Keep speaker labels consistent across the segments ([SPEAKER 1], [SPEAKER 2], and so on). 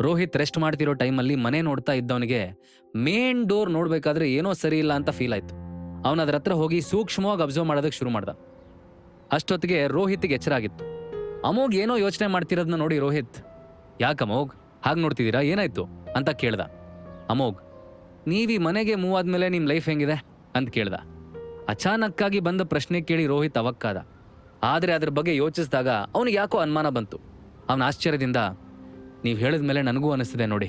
[SPEAKER 1] Rohit rest ಮಾಡ್ತಿರೋ ಟೈಮಲ್ಲಿ ಮನೆ ನೋಡ್ತಾ ಇದ್ದವನಿಗೆ ಮೇನ್ ಡೋರ್ ನೋಡ್ಬೇಕಾದ್ರೆ ಏನೋ ಸರಿ ಇಲ್ಲ ಅಂತ ಫೀಲ್ ಆಯ್ತು. ಅವನ ಅದ್ರ ಹತ್ರ ಹೋಗಿ ಸೂಕ್ಷ್ಮವಾಗಿ ಅಬ್ಸರ್ವ್ ಮಾಡೋದಕ್ಕೆ ಶುರು ಮಾಡ್ದ. ಅಷ್ಟೊತ್ತಿಗೆ ರೋಹಿತ್ಗೆ ಎಚ್ಚರ ಆಗಿತ್ತು. ಅಮೋಘ್ ಏನೋ ಯೋಚನೆ ಮಾಡ್ತಿರೋದನ್ನ ನೋಡಿ ರೋಹಿತ್, ಯಾಕೆ ಅಮೋಗ್ ಹಾಗೆ ನೋಡ್ತಿದ್ದೀರಾ? ಏನಾಯ್ತು? ಅಂತ ಕೇಳ್ದ. ಅಮೋಗ್ ನೀವಿ ಮನೆಗೆ ಮೂವ್ ಆದ್ಮೇಲೆ ನಿಮ್ಮ ಲೈಫ್ ಹೆಂಗಿದೆ? ಅಂತ ಕೇಳ್ದ. ಅಚಾನಕ್ಕಾಗಿ ಬಂದ ಪ್ರಶ್ನೆ ಕೇಳಿ ರೋಹಿತ್ ಅವಕ್ಕಾದ. ಆದ್ರೆ ಅದ್ರ ಬಗ್ಗೆ ಯೋಚಿಸಿದಾಗ ಅವನಿಗೆ ಯಾಕೋ ಅನುಮಾನ ಬಂತು. ಅವನ ಆಶ್ಚರ್ಯದಿಂದ ನೀವು ಹೇಳಿದ ಮೇಲೆ ನನಗೂ ಅನಿಸ್ತಿದೆ ನೋಡಿ.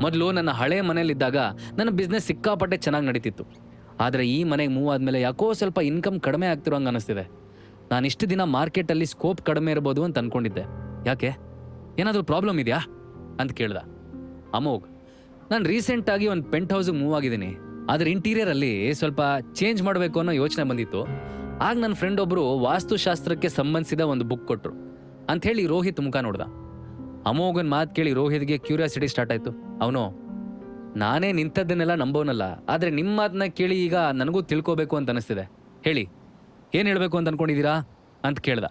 [SPEAKER 1] ಮೊದಲು ನನ್ನ ಹಳೆಯ ಮನೇಲಿದ್ದಾಗ ನನ್ನ ಬಿಸ್ನೆಸ್ ಸಿಕ್ಕಾಪಟ್ಟೆ ಚೆನ್ನಾಗಿ ನಡೀತಿತ್ತು. ಆದರೆ ಈ ಮನೆಗೆ ಮೂವ್ ಆದಮೇಲೆ ಯಾಕೋ ಸ್ವಲ್ಪ ಇನ್ಕಮ್ ಕಡಿಮೆ ಆಗ್ತಿರೋ ಹಂಗೆ ಅನಿಸ್ತಿದೆ. ನಾನು ಇಷ್ಟು ದಿನ ಮಾರ್ಕೆಟಲ್ಲಿ ಸ್ಕೋಪ್ ಕಡಿಮೆ ಇರ್ಬೋದು ಅಂತ ಅನ್ಕೊಂಡಿದ್ದೆ. ಯಾಕೆ? ಏನಾದರೂ ಪ್ರಾಬ್ಲಮ್ ಇದೆಯಾ? ಅಂತ ಕೇಳ್ದ. ಅಮೋಘ್, ನಾನು ರೀಸೆಂಟಾಗಿ ಒಂದು ಪೆಂಟ್ ಹೌಸಿಗೆ ಮೂವ್ ಆಗಿದ್ದೀನಿ. ಆದರೆ ಇಂಟೀರಿಯರಲ್ಲಿ ಸ್ವಲ್ಪ ಚೇಂಜ್ ಮಾಡಬೇಕು ಅನ್ನೋ ಯೋಚನೆ ಬಂದಿತ್ತು. ಆಗ ನನ್ನ ಫ್ರೆಂಡ್ ಒಬ್ಬರು ವಾಸ್ತುಶಾಸ್ತ್ರಕ್ಕೆ ಸಂಬಂಧಿಸಿದ ಒಂದು ಬುಕ್ ಕೊಟ್ಟರು ಅಂಥೇಳಿ ರೋಹಿತ್ ಮುಖ ನೋಡ್ದ. ಅಮೋಘನ್ ಮಾತು ಕೇಳಿ ರೋಹಿತ್ಗೆ ಕ್ಯೂರಿಯಾಸಿಟಿ ಸ್ಟಾರ್ಟ್ ಆಯ್ತು. ಅವನು, ನಾನೇ ನಿಂತದ್ದನ್ನೆಲ್ಲ ನಂಬೋನಲ್ಲ, ಆದರೆ ನಿಮ್ಮ ಮಾತನ್ನ ಕೇಳಿ ಈಗ ನನಗೂ ತಿಳ್ಕೋಬೇಕು ಅಂತ ಅನಿಸ್ತಿದೆ. ಹೇಳಿ, ಏನು ಹೇಳಬೇಕು ಅಂತ ಅನ್ಕೊಂಡಿದ್ದೀರಾ ಅಂತ ಕೇಳ್ದ.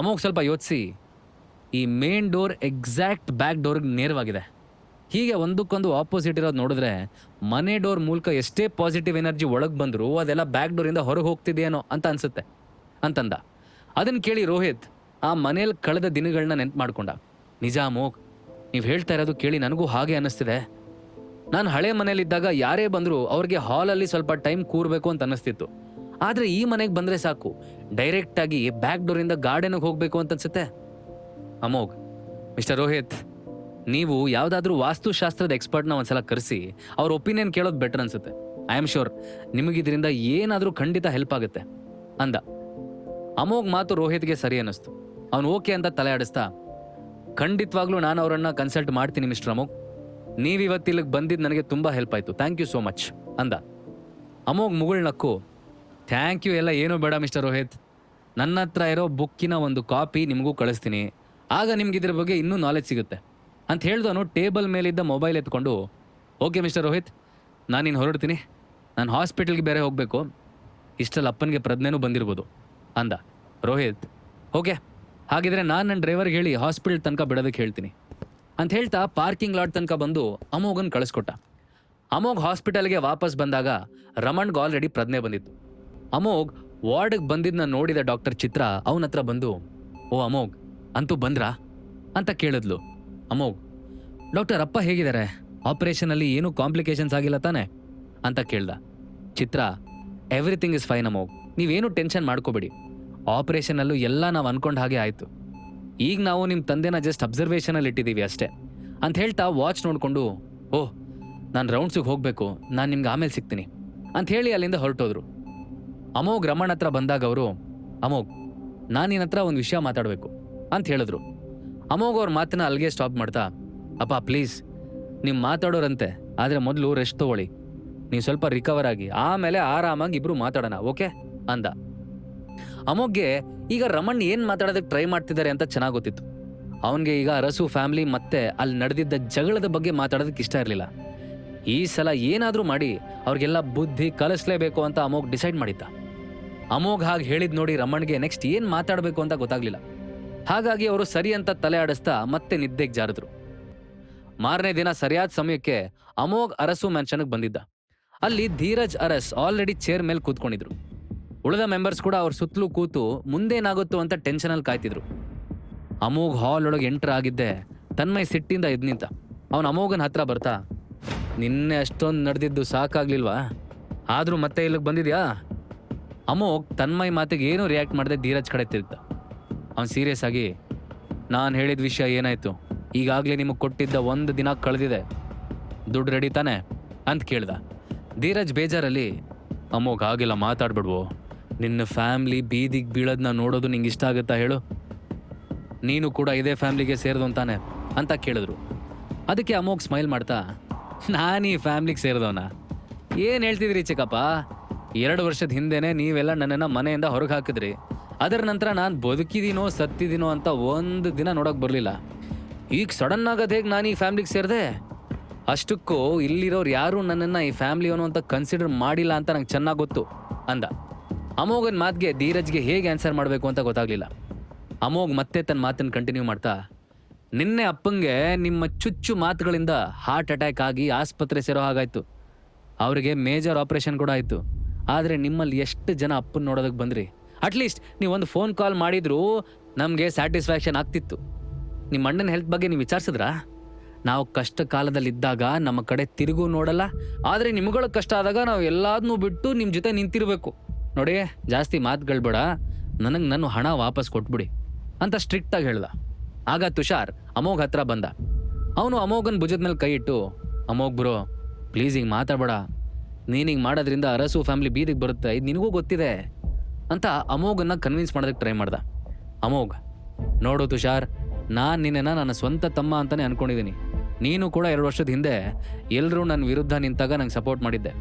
[SPEAKER 1] ಅಮೋಘ್ ಸ್ವಲ್ಪ ಯೋಚಿಸಿ, ಈ ಮೇನ್ ಡೋರ್ ಎಕ್ಸಾಕ್ಟ್ ಬ್ಯಾಕ್ ಡೋರ್ಗೆ ನೇರವಾಗಿದೆ. ಹೀಗೆ ಒಂದಕ್ಕೊಂದು ಆಪೋಸಿಟ್ ಇರೋದು ನೋಡಿದ್ರೆ, ಮನೆ ಡೋರ್ ಮೂಲಕ ಎಷ್ಟೇ ಪಾಸಿಟಿವ್ ಎನರ್ಜಿ ಒಳಗೆ ಬಂದರೂ ಅದೆಲ್ಲ ಬ್ಯಾಕ್ ಡೋರಿಂದ ಹೊರಗೆ ಹೋಗ್ತಿದೆಯೇನೋ ಅಂತ ಅನ್ಸುತ್ತೆ, ಅಂತಂದ. ಅದನ್ನು ಕೇಳಿ ರೋಹಿತ್ ಆ ಮನೇಲಿ ಕಳೆದ ದಿನಗಳನ್ನ ನೆನ್ಪು ಮಾಡ್ಕೊಂಡ. ನಿಜ ಅಮೋಘ್ ನೀವು ಹೇಳ್ತಾ ಇರೋದು ಕೇಳಿ ನನಗೂ ಹಾಗೆ ಅನ್ನಿಸ್ತಿದೆ. ನಾನು ಹಳೆ ಮನೇಲಿದ್ದಾಗ ಯಾರೇ ಬಂದರೂ ಅವ್ರಿಗೆ ಹಾಲಲ್ಲಿ ಸ್ವಲ್ಪ ಟೈಮ್ ಕೂರಬೇಕು ಅಂತ ಅನ್ನಿಸ್ತಿತ್ತು. ಆದರೆ ಈ ಮನೆಗೆ ಬಂದರೆ ಸಾಕು ಡೈರೆಕ್ಟಾಗಿ ಬ್ಯಾಕ್ ಡೋರಿಂದ ಗಾರ್ಡನ್ಗೆ ಹೋಗಬೇಕು ಅಂತ ಅನ್ಸುತ್ತೆ. ಅಮೋಘ್, ಮಿಸ್ಟರ್ ರೋಹಿತ್, ನೀವು ಯಾವುದಾದ್ರೂ ವಾಸ್ತುಶಾಸ್ತ್ರದ ಎಕ್ಸ್ಪರ್ಟ್ನ ಒಂದ್ಸಲ ಕರೆಸಿ, ಅವ್ರ ಒಪಿನಿಯನ್ ಕೇಳೋದು ಬೆಟರ್ ಅನ್ಸುತ್ತೆ. ಐ ಆಮ್ ಶೋರ್ ನಿಮಗಿದ್ರಿಂದ ಏನಾದರೂ ಖಂಡಿತ ಹೆಲ್ಪ್ ಆಗುತ್ತೆ. ಅಂದ. ಅಮೋಘ್ ಮಾತು ರೋಹಿತ್ಗೆ ಸರಿ ಅನ್ನಿಸ್ತು. ಅವನು ಓಕೆ ಅಂತ ತಲೆ ಆಡಿಸ್ತಾ ಖಂಡಿತವಾಗ್ಲೂ ನಾನು ಅವರನ್ನ ಕನ್ಸಲ್ಟ್ ಮಾಡ್ತೀನಿ ಮಿಸ್ಟರ್ ಅಮೋಗ್ ನೀವು ಇವತ್ತು ಇಲ್ಲಿಗೆ ಬಂದಿದ್ದು ನನಗೆ ತುಂಬ ಹೆಲ್ಪ್ ಆಯಿತು. ಥ್ಯಾಂಕ್ ಯು ಸೋ ಮಚ್ ಅಂದ. ಅಮೋಘ್ ಮುಗುಳ್ನಕ್ಕು ಥ್ಯಾಂಕ್ ಯು ಎಲ್ಲ ಏನೂ ಬೇಡ ಮಿಸ್ಟರ್ ರೋಹಿತ್. ನನ್ನ ಹತ್ರ ಇರೋ ಬುಕ್ಕಿನ ಒಂದು ಕಾಪಿ ನಿಮಗೂ ಕಳಿಸ್ತೀನಿ. ಆಗ ನಿಮ್ಗೆ ಇದ್ರ ಬಗ್ಗೆ ಇನ್ನೂ ನಾಲೆಜ್ ಸಿಗುತ್ತೆ. ಅಂತ ಹೇಳ್ದವನು ಟೇಬಲ್ ಮೇಲಿದ್ದ ಮೊಬೈಲ್ ಎತ್ಕೊಂಡು ಓಕೆ ಮಿಸ್ಟರ್ ರೋಹಿತ್, ನಾನು ಇನ್ನು ಹೊರಡ್ತೀನಿ. ನಾನು ಹಾಸ್ಪಿಟಲ್ಗೆ ಬೇರೆ ಹೋಗಬೇಕು. ಇಷ್ಟಲ್ಲಿ ಅಪ್ಪನಿಗೆ ಪ್ರಜ್ಞೆನೂ ಬಂದಿರ್ಬೋದು. ಅಂದ. ರೋಹಿತ್ ಓಕೆ ಹಾಗಿದ್ರೆ ನಾನು ನನ್ನ ಡ್ರೈವರ್ಗೆ ಹೇಳಿ ಹಾಸ್ಪಿಟಲ್ ತನಕ ಬಿಡೋದಕ್ಕೆ ಹೇಳ್ತೀನಿ. ಅಂತ ಹೇಳ್ತಾ ಪಾರ್ಕಿಂಗ್ ಲಾಟ್ ತನಕ ಬಂದು ಅಮೋಘನ್ ಕಳಿಸ್ಕೊಟ್ಟ. ಅಮೋಘ್ ಹಾಸ್ಪಿಟಲ್ಗೆ ವಾಪಸ್ ಬಂದಾಗ ರಮಣ್ಗೆ ಆಲ್ರೆಡಿ ಪ್ರಜ್ಞೆ ಬಂದಿತ್ತು. ಅಮೋಘ್ ವಾರ್ಡ್ಗೆ ಬಂದಿದ್ದನ್ನ ನೋಡಿದ ಡಾಕ್ಟರ್ ಚಿತ್ರ ಅವನ ಹತ್ರ ಬಂದು, ಓ ಅಮೋಘ್, ಅಂತೂ ಬಂದ್ರಾ? ಅಂತ ಕೇಳಿದ್ಲು. ಅಮೋಘ್, ಡಾಕ್ಟರ್ ಅಪ್ಪ ಹೇಗಿದ್ದಾರೆ? ಆಪರೇಷನಲ್ಲಿ ಏನೂ ಕಾಂಪ್ಲಿಕೇಶನ್ಸ್ ಆಗಿಲ್ಲ ತಾನೆ? ಅಂತ ಕೇಳ್ದ. Chitra everything is fine Amogh. ನೀವೇನು ಟೆನ್ಷನ್ ಮಾಡ್ಕೋಬೇಡಿ. ಆಪರೇಷನಲ್ಲೂ ಎಲ್ಲ ನಾವು ಅನ್ಕೊಂಡ ಹಾಗೆ ಆಯಿತು. ಈಗ ನಾವು ನಿಮ್ಮ ತಂದೆನ ಜಸ್ಟ್ ಅಬ್ಸರ್ವೇಷನಲ್ಲಿ ಇಟ್ಟಿದ್ದೀವಿ ಅಷ್ಟೇ. ಅಂತ ಹೇಳ್ತಾ ವಾಚ್ ನೋಡಿಕೊಂಡು ಓಹ್ ನಾನು ರೌಂಡ್ಸಿಗೆ ಹೋಗಬೇಕು, ನಾನು ನಿಮ್ಗೆ ಆಮೇಲೆ ಸಿಗ್ತೀನಿ. ಅಂತ ಹೇಳಿ ಅಲ್ಲಿಂದ ಹೊರಟೋದ್ರು. ಅಮೋಘ್ ರಮಣ್ ಹತ್ರ ಬಂದಾಗ ಅವರು, ಅಮೋಘ್, ನಾನು ನಿನ್ನ ಹತ್ರ ಒಂದು ವಿಷಯ ಮಾತಾಡಬೇಕು. ಅಂತ ಹೇಳಿದ್ರು. ಅಮೋಘ್ ಅವ್ರ ಮಾತನ್ನ ಅಲ್ಲಿಗೆ ಸ್ಟಾಪ್ ಮಾಡ್ತಾ, ಅಪ್ಪ ಪ್ಲೀಸ್ ನೀವು ಮಾತಾಡೋರಂತೆ, ಆದರೆ ಮೊದಲು ರೆಸ್ಟ್ ತಗೊಳ್ಳಿ. ನೀವು ಸ್ವಲ್ಪ ರಿಕವರ್ ಆಗಿ, ಆಮೇಲೆ ಆರಾಮಾಗಿ ಇಬ್ಬರು ಮಾತಾಡೋಣ ಓಕೆ ಅಂದ. ಅಮೋಘ್ಗೆ ಈಗ ರಮಣ್ ಏನ್ ಮಾತಾಡೋದಕ್ಕೆ ಟ್ರೈ ಮಾಡ್ತಿದ್ದಾರೆ ಅಂತ ಚೆನ್ನಾಗಿ ಗೊತ್ತಿತ್ತು. ಅವನಿಗೆ ಈಗ ಅರಸು ಫ್ಯಾಮಿಲಿ ಮತ್ತೆ ಅಲ್ಲಿ ನಡೆದಿದ್ದ ಜಗಳದ ಬಗ್ಗೆ ಮಾತಾಡೋದಕ್ಕೆ ಇಷ್ಟ ಇರಲಿಲ್ಲ. ಈ ಸಲ ಏನಾದರೂ ಮಾಡಿ ಅವ್ರಿಗೆಲ್ಲ ಬುದ್ಧಿ ಕಲಿಸ್ಲೇಬೇಕು ಅಂತ ಅಮೋಘ್ ಡಿಸೈಡ್ ಮಾಡಿದ್ದ. ಅಮೋಘ್ ಹಾಗೆ ಹೇಳಿದ್ ನೋಡಿ ರಮಣ್ಗೆ ನೆಕ್ಸ್ಟ್ ಏನ್ ಮಾತಾಡಬೇಕು ಅಂತ ಗೊತ್ತಾಗ್ಲಿಲ್ಲ. ಹಾಗಾಗಿ ಅವರು ಸರಿ ಅಂತ ತಲೆ ಆಡಿಸ್ತಾ ಮತ್ತೆ ನಿದ್ದೆಗೆ ಜಾರಿದ್ರು. ಮಾರನೇ ದಿನ ಸರಿಯಾದ ಸಮಯಕ್ಕೆ ಅಮೋಘ್ ಅರಸು ಮ್ಯಾನ್ಷನ್ಗೆ ಬಂದಿದ್ದ. ಅಲ್ಲಿ ಧೀರಜ್ ಅರಸ್ ಆಲ್ರೆಡಿ ಚೇರ್ ಮೇಲೆ ಕೂತ್ಕೊಂಡಿದ್ರು. ಉಳಿದ ಮೆಂಬರ್ಸ್ ಕೂಡ ಅವ್ರ ಸುತ್ತಲೂ ಕೂತು ಮುಂದೇನಾಗುತ್ತೋ ಅಂತ ಟೆನ್ಷನಲ್ಲಿ ಕಾಯ್ತಿದ್ರು. ಅಮೋಘ್ ಹಾಲ್ ಒಳಗೆ ಎಂಟ್ರ್ ಆಗಿದ್ದೆ, ತನ್ಮಯ್ ಸಿಟ್ಟಿಂದ ಎದ್ ನಿಂತ. ಅವನು ಅಮೋಘನ ಹತ್ರ ಬರ್ತಾ, ನಿನ್ನೆ ಅಷ್ಟೊಂದು ನಡೆದಿದ್ದು ಸಾಕಾಗ್ಲಿಲ್ವಾ? ಆದರೂ ಮತ್ತೆ ಇಲ್ಲಿಗೆ ಬಂದಿದ್ಯಾ? ಅಮೋಘ್ ತನ್ಮಯ್ ಮಾತಿಗೆ ಏನೂ ರಿಯಾಕ್ಟ್ ಮಾಡದೆ ಧೀರಜ್ ಕಡೆ ತಿರುಗ್ದ ಅವ್ನು ಸೀರಿಯಸ್ ಆಗಿ, ನಾನು ಹೇಳಿದ ವಿಷಯ ಏನಾಯ್ತು? ಈಗಾಗಲೇ ನಿಮಗೆ ಕೊಟ್ಟಿದ್ದ ಒಂದು ದಿನ ಕಳೆದಿದೆ. ದುಡ್ಡು ರೆಡಿ ತಾನೆ? ಅಂತ ಕೇಳ್ದ. ಧೀರಜ್ ಬೇಜಾರಲ್ಲಿ, ಅಮೋಘ್ ಆಗಿಲ್ಲ ಮಾತಾಡ್ಬಿಡ್ವು? ನಿನ್ನ ಫ್ಯಾಮ್ಲಿ ಬೀದಿಗೆ ಬೀಳೋದನ್ನ ನೋಡೋದು ನಿಂಗೆ ಇಷ್ಟ ಆಗುತ್ತಾ ಹೇಳು? ನೀನು ಕೂಡ ಇದೇ ಫ್ಯಾಮ್ಲಿಗೆ ಸೇರಿದು ಅಂತಾನೆ, ಅಂತ ಕೇಳಿದ್ರು. ಅದಕ್ಕೆ ಅಮೋಘ್ ಸ್ಮೈಲ್ ಮಾಡ್ತಾ, ನಾನು ಈ ಫ್ಯಾಮ್ಲಿಗೆ ಸೇರಿದವನ? ಏನು ಹೇಳ್ತಿದ್ರಿ ಚಿಕ್ಕಪ್ಪ? ಎರಡು ವರ್ಷದ ಹಿಂದೆನೆ ನೀವೆಲ್ಲ ನನ್ನನ್ನು ಮನೆಯಿಂದ ಹೊರಗೆ ಹಾಕಿದ್ರಿ. ಅದರ ನಂತರ ನಾನು ಬದುಕಿದ್ದೀನೋ ಸತ್ತಿದ್ದೀನೋ ಅಂತ ಒಂದು ದಿನ ನೋಡೋಕೆ ಬರಲಿಲ್ಲ. ಈಗ ಸಡನ್ ಆಗೋದು ಹೇಗೆ ನಾನು ಈ ಫ್ಯಾಮ್ಲಿಗೆ ಸೇರಿದೆ? ಅಷ್ಟಕ್ಕೂ ಇಲ್ಲಿರೋರು ಯಾರೂ ನನ್ನನ್ನು ಈ ಫ್ಯಾಮ್ಲಿಯವನು ಅಂತ ಕನ್ಸಿಡರ್ ಮಾಡಿಲ್ಲ ಅಂತ ನಂಗೆ ಚೆನ್ನಾಗಿ ಗೊತ್ತು, ಅಂದ. ಅಮೋಘನ್ ಮಾತಿಗೆ ಧೀರಜ್ಗೆ ಹೇಗೆ ಆನ್ಸರ್ ಮಾಡಬೇಕು ಅಂತ ಗೊತ್ತಾಗ್ಲಿಲ್ಲ. ಅಮೋಘ್ ಮತ್ತೆ ತನ್ನ ಮಾತನ್ನು ಕಂಟಿನ್ಯೂ ಮಾಡ್ತಾ, ನಿನ್ನೆ ಅಪ್ಪಂಗೆ ನಿಮ್ಮ ಚುಚ್ಚು ಮಾತುಗಳಿಂದ ಹಾರ್ಟ್ ಅಟ್ಯಾಕ್ ಆಗಿ ಆಸ್ಪತ್ರೆ ಸೇರೋ ಹಾಗಾಯ್ತು. ಅವರಿಗೆ ಮೇಜರ್ ಆಪರೇಷನ್ ಕೂಡ ಆಯಿತು. ಆದರೆ ನಿಮ್ಮಲ್ಲಿ ಎಷ್ಟು ಜನ ಅಪ್ಪನ ನೋಡೋದಕ್ಕೆ ಬಂದ್ರಿ? ಅಟ್ಲೀಸ್ಟ್ ನೀವು ಒಂದು ಫೋನ್ ಕಾಲ್ ಮಾಡಿದ್ರು ನಮಗೆ ಸ್ಯಾಟಿಸ್ಫ್ಯಾಕ್ಷನ್ ಆಗ್ತಿತ್ತು. ನಿಮ್ಮ ಅಣ್ಣನ ಹೆಲ್ತ್ ಬಗ್ಗೆ ನೀವು ವಿಚಾರಿಸಿದ್ರಾ? ನಾವು ಕಷ್ಟ ಕಾಲದಲ್ಲಿದ್ದಾಗ ನಮ್ಮ ಕಡೆ ತಿರುಗು ನೋಡಲ್ಲ, ಆದರೆ ನಿಮ್ಗಳ ಕಷ್ಟ ಆದಾಗ ನಾವು ಎಲ್ಲದನ್ನೂ ಬಿಟ್ಟು ನಿಮ್ಮ ಜೊತೆ ನಿಂತಿರಬೇಕು. ನೋಡಿ, ಜಾಸ್ತಿ ಮಾತುಗಳು ಬೇಡ. ನನಗೆ ನನ್ನ ಹಣ ವಾಪಸ್ ಕೊಟ್ಬಿಡಿ ಅಂತ ಸ್ಟ್ರಿಕ್ಟಾಗಿ ಹೇಳ್ದ. ಆಗ ತುಷಾರ್ ಅಮೋಘ್ ಹತ್ರ ಬಂದ. ಅವನು ಅಮೋಘನ್ ಭುಜದ ಮೇಲೆ ಕೈ ಇಟ್ಟು, ಅಮೋಘ್ ಬ್ರೋ ಪ್ಲೀಸ್ ಹಿಂಗೆ ಮಾತಾಡಬೇಡ. ನೀನು ಹಿಂಗೆ ಮಾಡೋದ್ರಿಂದ ಅರಸು ಫ್ಯಾಮಿಲಿ ಬೀದಿಗೆ ಬರುತ್ತೆ. ಇದು ನಿನಗೂ ಗೊತ್ತಿದೆ ಅಂತ ಅಮೋಘನ್ನ ಕನ್ವಿನ್ಸ್ ಮಾಡೋದಕ್ಕೆ ಟ್ರೈ ಮಾಡ್ದ. ಅಮೋಘ್, ನೋಡು ತುಷಾರ್, ನಾನು ನಿನ್ನೆನ ನನ್ನ ಸ್ವಂತ ತಮ್ಮ ಅಂತಲೇ ಅನ್ಕೊಂಡಿದ್ದೀನಿ ನೀನು ಕೂಡ ಎರಡು ವರ್ಷದ ಹಿಂದೆ ಎಲ್ಲರೂ ನನ್ನ ವಿರುದ್ಧ ನಿಂತಾಗ ನಂಗೆ ಸಪೋರ್ಟ್ ಮಾಡಿದ್ದೆ.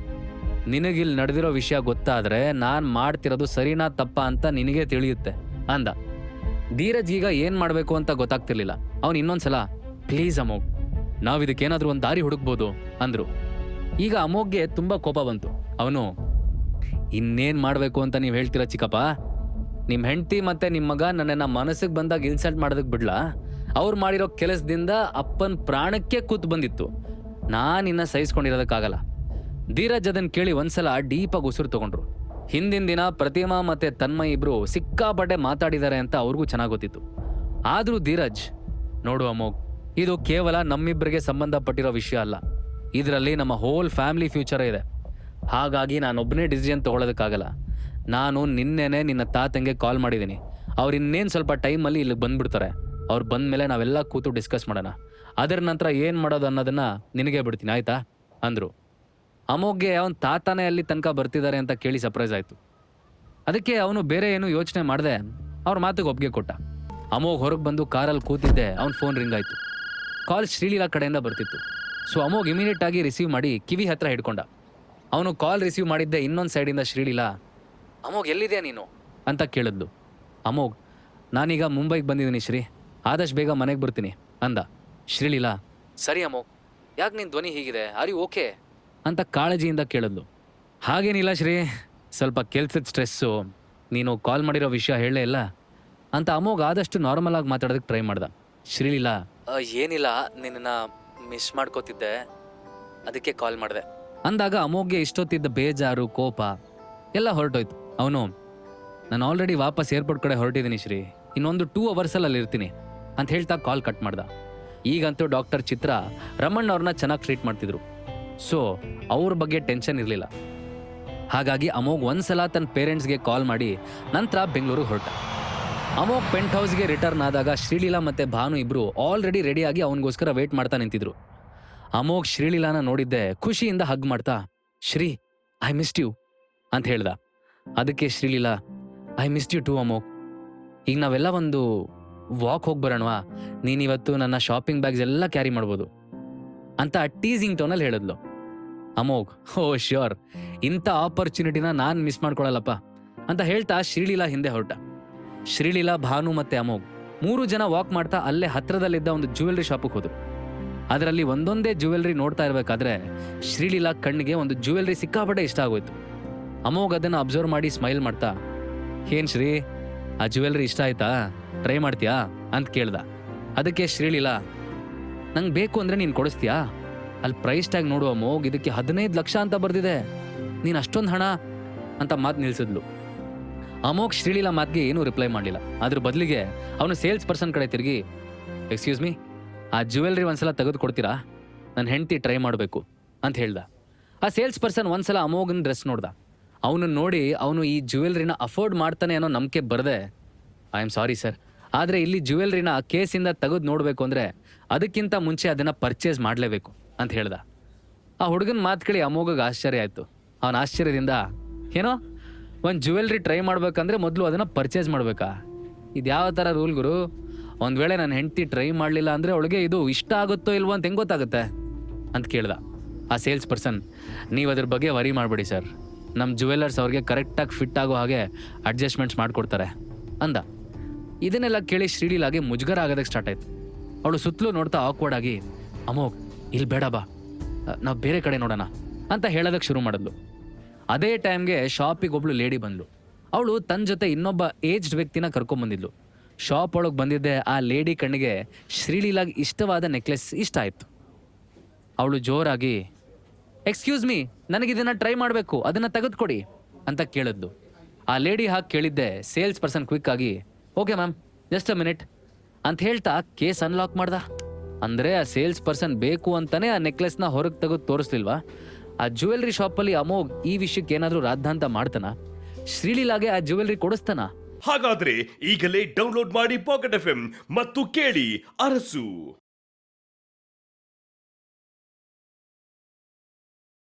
[SPEAKER 1] ನಿನಗಿಲ್ಲಿ ನಡೆದಿರೋ ವಿಷಯ ಗೊತ್ತಾದ್ರೆ ನಾನು ಮಾಡ್ತಿರೋದು ಸರಿನಾ ತಪ್ಪ ಅಂತ ನಿನಗೆ ತಿಳಿಯುತ್ತೆ, ಅಂದ. ಧೀರಜ್ ಈಗ ಏನು ಮಾಡಬೇಕು ಅಂತ ಗೊತ್ತಾಗ್ತಿರ್ಲಿಲ್ಲ. ಅವನು ಇನ್ನೊಂದ್ಸಲ, ಪ್ಲೀಸ್ ಅಮೋಘ್ ನಾವು ಇದಕ್ಕೇನಾದರೂ ಒಂದು ದಾರಿ ಹುಡುಕ್ಬೋದು, ಅಂದ್ರು. ಈಗ ಅಮೋಘ್ಗೆ ತುಂಬ ಕೋಪ ಬಂತು. ಅವನು, ಇನ್ನೇನು ಮಾಡಬೇಕು ಅಂತ ನೀವು ಹೇಳ್ತೀರಾ ಚಿಕ್ಕಪ್ಪ? ನಿಮ್ಮ ಹೆಂಡತಿ ಮತ್ತೆ ನಿಮ್ಮ ಮಗ ನನ್ನನ್ನು ಮನಸ್ಸಿಗೆ ಬಂದಾಗ ಇನ್ಸಲ್ಟ್ ಮಾಡೋದಕ್ಕೆ ಬಿಡ್ಲಾ? ಅವ್ರು ಮಾಡಿರೋ ಕೆಲಸದಿಂದ ಅಪ್ಪನ ಪ್ರಾಣಕ್ಕೆ ಕೂತ್ ಬಂದಿತ್ತು. ನಾನು ಇನ್ನ ಸಹಿಸ್ಕೊಂಡಿರೋದಕ್ಕಾಗಲ್ಲ. ಧೀರಜ್ ಅದನ್ನು ಕೇಳಿ ಒಂದ್ಸಲ ಡೀಪಾಗಿ ಉಸಿರು ತಗೊಂಡ್ರು. ಹಿಂದಿನ ದಿನ ಪ್ರತಿಮಾ ಮತ್ತೆ ತನ್ಮಯ್ ಇಬ್ರು ಸಿಕ್ಕಾಪಟ್ಟೆ ಮಾತಾಡಿದ್ದಾರೆ ಅಂತ ಅವ್ರಿಗೂ ಚೆನ್ನಾಗಿ ಗೊತ್ತಿತ್ತು. ಆದರೂ ಧೀರಜ್, ನೋಡು ಅಮೋಘ್, ಇದು ಕೇವಲ ನಮ್ಮಿಬ್ಬರಿಗೆ ಸಂಬಂಧಪಟ್ಟಿರೋ ವಿಷಯ ಅಲ್ಲ. ಇದರಲ್ಲಿ ನಮ್ಮ ಹೋಲ್ ಫ್ಯಾಮಿಲಿ ಫ್ಯೂಚರ್ ಇದೆ. ಹಾಗಾಗಿ ನಾನೊಬ್ಬನೇ ಡಿಸಿಷನ್ ತೊಗೊಳೋದಕ್ಕಾಗಲ್ಲ. ನಾನು ನಿನ್ನೆನೆ ನಿನ್ನ ತಾತಂಗೆ ಕಾಲ್ ಮಾಡಿದ್ದೀನಿ. ಅವ್ರು ಇನ್ನೇನು ಸ್ವಲ್ಪ ಟೈಮಲ್ಲಿ ಇಲ್ಲಿಗೆ ಬಂದ್ಬಿಡ್ತಾರೆ. ಅವ್ರು ಬಂದಮೇಲೆ ನಾವೆಲ್ಲ ಕೂತು ಡಿಸ್ಕಸ್ ಮಾಡೋಣ. ಅದರ ನಂತರ ಏನು ಮಾಡೋದು ಅನ್ನೋದನ್ನು ನಿನಗೆ ಬಿಡ್ತೀನಿ, ಆಯಿತಾ? ಅಂದರು. ಅಮೋಘ್ಗೆ ಅವನ ತಾತನೇ ಅಲ್ಲಿ ತನಕ ಬರ್ತಿದ್ದಾರೆ ಅಂತ ಕೇಳಿ ಸರ್ಪ್ರೈಸ್ ಆಯಿತು. ಅದಕ್ಕೆ ಅವನು ಬೇರೆ ಏನು ಯೋಚನೆ ಮಾಡದೆ. ಅವ್ರ ಮಾತಿಗೆ ಒಪ್ಪಿಗೆ ಕೊಟ್ಟ. ಅಮೋಘ್ ಹೊರಗೆ ಬಂದು ಕಾರಲ್ಲಿ ಕೂತಿದ್ದೆ, ಅವ್ನ ಫೋನ್ ರಿಂಗ್ ಆಯಿತು. ಕಾಲ್ ಶ್ರೀಲೀಲಾ ಕಡೆಯಿಂದ ಬರ್ತಿತ್ತು. ಸೊ ಅಮೋಘ್ ಇಮಿಡಿಯೇಟ್ ಆಗಿ ರಿಸೀವ್ ಮಾಡಿ ಕಿವಿ ಹತ್ರ ಹಿಡ್ಕೊಂಡ. ಅವನು ಕಾಲ್ ರಿಸೀವ್ ಮಾಡಿದ್ದೆ ಇನ್ನೊಂದು ಸೈಡಿಂದ ಶ್ರೀಲೀಲಾ, ಅಮೋಘ್ ಎಲ್ಲಿದೆಯಾ ನೀನು? ಅಂತ ಕೇಳಿದ್ಲು. ಅಮೋಘ್, ನಾನೀಗ ಮುಂಬೈಗೆ ಬಂದಿದ್ದೀನಿ ಶ್ರೀ. ಆದಷ್ಟು ಬೇಗ ಮನೆಗೆ ಬರ್ತೀನಿ, ಅಂದ. ಶ್ರೀಲೀಲಾ, ಸರಿ ಅಮೋಘ್, ಯಾಕೆ ನಿನ್ನ ಧ್ವನಿ ಹೀಗಿದೆ? ಆರ್ ಯು ಓಕೆ ಅಂತ ಕಾಳಜಿಯಿಂದ ಕೇಳಿದ್ಲು ಹಾಗೇನಿಲ್ಲ ಶ್ರೀ ಸ್ವಲ್ಪ ಕೆಲ್ಸದ ಸ್ಟ್ರೆಸ್ಸು ನೀನು ಕಾಲ್ ಮಾಡಿರೋ ವಿಷಯ ಹೇಳಲೇ ಇಲ್ಲ ಅಂತ ಅಮೋಘ್ ಆದಷ್ಟು ನಾರ್ಮಲ್ ಆಗಿ ಮಾತಾಡೋದಕ್ಕೆ ಟ್ರೈ ಮಾಡ್ದ. ಶ್ರೀಲಿಲ್ಲ "ಆ, ಏನಿಲ್ಲ ನಿನ್ನನ್ನು ಮಿಸ್ ಮಾಡ್ಕೋತಿದ್ದೆ. ಅದಕ್ಕೆ ಕಾಲ್ ಮಾಡಿದೆ. ಅಂದಾಗ ಅಮೋಗ್ಗೆ ಇಷ್ಟೊತ್ತಿದ್ದ ಬೇಜಾರು ಕೋಪ ಎಲ್ಲ ಹೊರಟೋಯ್ತು. ಅವನು ನಾನು ಆಲ್ರೆಡಿ ವಾಪಸ್ ಏರ್ಪೋರ್ಟ್ ಕಡೆ ಹೊರಟಿದ್ದೀನಿ ಶ್ರೀ. ಇನ್ನೊಂದು ಟೂ ಅವರ್ಸಲ್ಲಿ ಅಲ್ಲಿ ಇರ್ತೀನಿ ಅಂತ ಹೇಳ್ತಾ ಕಾಲ್ ಕಟ್ ಮಾಡ್ದ. ಈಗಂತೂ ಡಾಕ್ಟರ್ ಚಿತ್ರ ರಮಣ್ಣವ್ರನ್ನ ಚೆನ್ನಾಗಿ ಟ್ರೀಟ್ ಮಾಡ್ತಿದ್ರು. ಸೊ ಅವ್ರ ಬಗ್ಗೆ ಟೆನ್ಷನ್ ಇರಲಿಲ್ಲ. ಹಾಗಾಗಿ ಅಮೋಘ್ ಒಂದ್ಸಲ ತನ್ನ ಪೇರೆಂಟ್ಸ್ಗೆ ಕಾಲ್ ಮಾಡಿ, ನಂತರ ಬೆಂಗಳೂರಿಗೆ ಹೊರಟ. ಅಮೋಗ್ ಪೆಂಟ್ ಹೌಸ್ಗೆ ರಿಟರ್ನ್ ಆದಾಗ ಶ್ರೀಲೀಲಾ ಮತ್ತು ಭಾನು ಇಬ್ಬರು ಆಲ್ರೆಡಿ ರೆಡಿಯಾಗಿ ಅವನಿಗೋಸ್ಕರ ವೇಟ್ ಮಾಡ್ತಾ ನಿಂತಿದ್ರು. ಅಮೋಗ್ ಶ್ರೀಲೀಲಾನ ನೋಡಿದ್ದೆ, ಖುಷಿಯಿಂದ ಹಗ್ ಮಾಡ್ತಾ, ಶ್ರೀ ಐ ಮಿಸ್ಡ್ ಯು ಅಂತ ಹೇಳ್ದ. ಅದಕ್ಕೆ Sreeleela I missed you too Amogh ಈಗ ನಾವೆಲ್ಲ ಒಂದು ವಾಕ್ ಹೋಗಿ ಬರೋಣವಾ ನೀನಿವತ್ತು ನನ್ನ ಶಾಪಿಂಗ್ ಬ್ಯಾಗ್ಸ್ ಎಲ್ಲ ಕ್ಯಾರಿ ಮಾಡ್ಬೋದು. ಅಂತ ಟೀಸಿಂಗ್ ಟೋನಲ್ಲಿ ಹೇಳಿದ್ಲು. ಅಮೋಘ್ ಓ ಶ್ಯೂರ್ ಇಂಥ ಆಪರ್ಚುನಿಟಿನ ನಾನು ಮಿಸ್ ಮಾಡ್ಕೊಳ್ಳಲ್ಲಪ್ಪ ಅಂತ ಹೇಳ್ತಾ ಶ್ರೀಲೀಲಾ ಹಿಂದೆ ಹೊರಟ. ಶ್ರೀಲೀಲಾ, ಭಾನು ಮತ್ತೆ ಅಮೋಘ್ ಮೂರು ಜನ ವಾಕ್ ಮಾಡ್ತಾ ಅಲ್ಲೇ ಹತ್ರದಲ್ಲಿದ್ದ ಒಂದು ಜ್ಯುವೆಲ್ರಿ ಶಾಪಿಗೆ ಹೋದ್ರು. ಅದರಲ್ಲಿ ಒಂದೊಂದೇ ಜ್ಯುವೆಲ್ರಿ ನೋಡ್ತಾ ಇರಬೇಕಾದ್ರೆ ಶ್ರೀಲೀಲಾ ಕಣ್ಣಿಗೆ ಒಂದು ಜ್ಯುವೆಲ್ರಿ ಸಿಕ್ಕಾಪಟ್ಟೆ ಇಷ್ಟ ಆಗೋಯ್ತು. ಅಮೋಘ್ ಅದನ್ನು ಅಬ್ಸರ್ವ್ ಮಾಡಿ ಸ್ಮೈಲ್ ಮಾಡ್ತಾ, ಏನ್ ಶ್ರೀ, ಆ ಜ್ಯುವೆಲ್ರಿ ಇಷ್ಟ ಆಯ್ತಾ? ಟ್ರೈ ಮಾಡ್ತೀಯಾ? ಅಂತ ಕೇಳ್ದ. ಅದಕ್ಕೆ ಶ್ರೀಲೀಲಾ ನಂಗೆ ಬೇಕು ಅಂದ್ರೆ ನೀನು ಕೊಡಿಸ್ತೀಯಾ? ಅಲ್ಲಿ ಪ್ರೈಸ್ ಟ್ಯಾಗ್ ನೋಡುವ ಮೋಗ್ ಇದಕ್ಕೆ ಹದಿನೈದು ಲಕ್ಷ ಅಂತ ಬರೆದಿದೆ. ನೀನು ಅಷ್ಟೊಂದು ಹಣ ಅಂತ ಮಾತು ನಿಲ್ಸಿದ್ಲು. ಅಮೋಘ್ ಶ್ರೀಲೀಲಾ ಮಾತಿಗೆ ಏನೂ ರಿಪ್ಲೈ ಮಾಡಲಿಲ್ಲ. ಅದ್ರ ಬದಲಿಗೆ ಅವನು ಸೇಲ್ಸ್ ಪರ್ಸನ್ ಕಡೆ ತಿರುಗಿ ಎಕ್ಸ್ಕ್ಯೂಸ್ ಮೀ ಆ ಜ್ಯುವೆಲ್ರಿ ಒಂದ್ಸಲ ತೆಗೆದು ಕೊಡ್ತೀರಾ? ನನ್ನ ಹೆಂಡತಿ ಟ್ರೈ ಮಾಡಬೇಕು, ಅಂತ ಹೇಳ್ದ. ಆ ಸೇಲ್ಸ್ ಪರ್ಸನ್ ಒಂದ್ಸಲ ಅಮೋಘನ್ ಡ್ರೆಸ್ ನೋಡ್ದ. ಅವನು ನೋಡಿ ಅವನು ಈ ಜ್ಯುವೆಲ್ರಿನ ಅಫೋರ್ಡ್ ಮಾಡ್ತಾನೆ ಅನ್ನೋ ನಂಬಿಕೆ ಬರದೆ ಐ ಆಮ್ ಸಾರಿ ಸರ್ ಆದರೆ ಇಲ್ಲಿ ಜ್ಯುವೆಲ್ರಿನ ಕೇಸಿಂದ ತೆಗೆದು ನೋಡಬೇಕು ಅಂದರೆ ಅದಕ್ಕಿಂತ ಮುಂಚೆ ಅದನ್ನು ಪರ್ಚೇಸ್ ಮಾಡಲೇಬೇಕು ಅಂತ ಹೇಳ್ದ. ಆ ಹುಡುಗನ ಮಾತು ಕೇಳಿ ಅಮೋಘಗೆ ಆಶ್ಚರ್ಯ ಆಯಿತು. ಅವನ ಆಶ್ಚರ್ಯದಿಂದ, ಏನೋ, ಒಂದು ಜ್ಯುವೆಲ್ರಿ ಟ್ರೈ ಮಾಡ್ಬೇಕಂದ್ರೆ ಮೊದಲು ಅದನ್ನು ಪರ್ಚೇಸ್ ಮಾಡಬೇಕಾ? ಇದು ಯಾವ ಥರ ರೂಲ್ ಗುರು? ಒಂದು ವೇಳೆ ನನ್ನ ಹೆಂಡತಿ ಟ್ರೈ ಮಾಡಲಿಲ್ಲ ಅಂದರೆ ಅವಳಿಗೆ ಇದು ಇಷ್ಟ ಆಗುತ್ತೋ ಇಲ್ವೋ ಅಂತ ಹೆಂಗೆ ಗೊತ್ತಾಗುತ್ತೆ? ಅಂತ ಕೇಳ್ದ. ಆ ಸೇಲ್ಸ್ ಪರ್ಸನ್ ನೀವು ಅದ್ರ ಬಗ್ಗೆ ವರಿ ಮಾಡಬೇಡಿ ಸರ್ ನಮ್ಮ ಜ್ಯುವೆಲ್ಲರ್ಸ್ ಅವ್ರಿಗೆ ಕರೆಕ್ಟಾಗಿ ಫಿಟ್ ಆಗೋ ಹಾಗೆ ಅಡ್ಜಸ್ಟ್ಮೆಂಟ್ಸ್ ಮಾಡಿಕೊಡ್ತಾರೆ. ಅಂದ. ಇದನ್ನೆಲ್ಲ ಕೇಳಿ ಶ್ರೀಡಿಲಾಗಿ ಮುಜುಗರ ಆಗೋದಕ್ಕೆ ಸ್ಟಾರ್ಟ್ ಆಯ್ತು. ಅವಳು ಸುತ್ತಲೂ ನೋಡ್ತಾ ಆಕ್ವರ್ಡ್ ಆಗಿ ಅಮೋಘ್ ಇಲ್ಲಿ ಬೇಡ ಬಾ. ನಾವು ಬೇರೆ ಕಡೆ ನೋಡೋಣ, ಅಂತ ಹೇಳೋದಕ್ಕೆ ಶುರು ಮಾಡಿದ್ಲು. ಅದೇ ಟೈಮ್ಗೆ ಶಾಪಿಗೆ ಒಬ್ಳು ಲೇಡಿ ಬಂದ್ಲು. ಅವಳು ತನ್ನ ಜೊತೆ ಇನ್ನೊಬ್ಬ ಏಜ್ಡ್ ವ್ಯಕ್ತಿನ ಕರ್ಕೊಂಬಂದಿದ್ಲು ಶಾಪ್ ಒಳಗೆ ಬಂದಿದ್ದೆ, ಆ ಲೇಡಿ ಕಣ್ಣಿಗೆ ಶ್ರೀಲೀಲಾಗಿ ಇಷ್ಟವಾದ ನೆಕ್ಲೆಸ್ ಇಷ್ಟ ಆಯಿತು. ಅವಳು ಜೋರಾಗಿ ಎಕ್ಸ್ಕ್ಯೂಸ್ ಮೀ ನನಗಿದನ್ನು ಟ್ರೈ ಮಾಡಬೇಕು, ಅದನ್ನು ತೆಗೆದುಕೊಡಿ, ಅಂತ ಕೇಳಿದ್ಲು. ಆ ಲೇಡಿ ಹಾಕಿ ಕೇಳಿದ್ದೆ ಸೇಲ್ಸ್ ಪರ್ಸನ್ ಕ್ವಿಕ್ ಆಗಿ okay ma'am just a minute ಅಂತ ಹೇಳ್ತಾ ಕೇಸ್ ಅನ್ಲಾಕ್ ಮಾಡ್ದ. ಅಂದ್ರೆ ಆ ಸೇಲ್ಸ್ ಪರ್ಸನ್ ಬೇಕು ಅಂತಾನೆ ಆ ನೆಕ್ಲೆಸ್ನ ಹೊರಗೆ ತೆಗೆದು ತೋರಿಸ್ಲಿಲ್ವಾ? ಆ ಜ್ಯುವೆಲ್ರಿ ಶಾಪಲ್ಲಿ ಅಮೋಘ್ ಈ ವಿಷಯಕ್ಕೆ ಏನಾದರೂ ರಾದ್ಧಾಂತ ಮಾಡ್ತಾನ? ಶ್ರೀಲೀಲಾಗೆ ಆ ಜ್ಯುವೆಲ್ರಿ ಕೊಡಿಸ್ತಾನ?
[SPEAKER 2] ಹಾಗಾದ್ರೆ ಈಗಲೇ ಡೌನ್ಲೋಡ್ ಮಾಡಿ ಪಾಕೆಟ್ ಎಫ್ ಮತ್ತು ಕೇಳಿ ಅರಸು.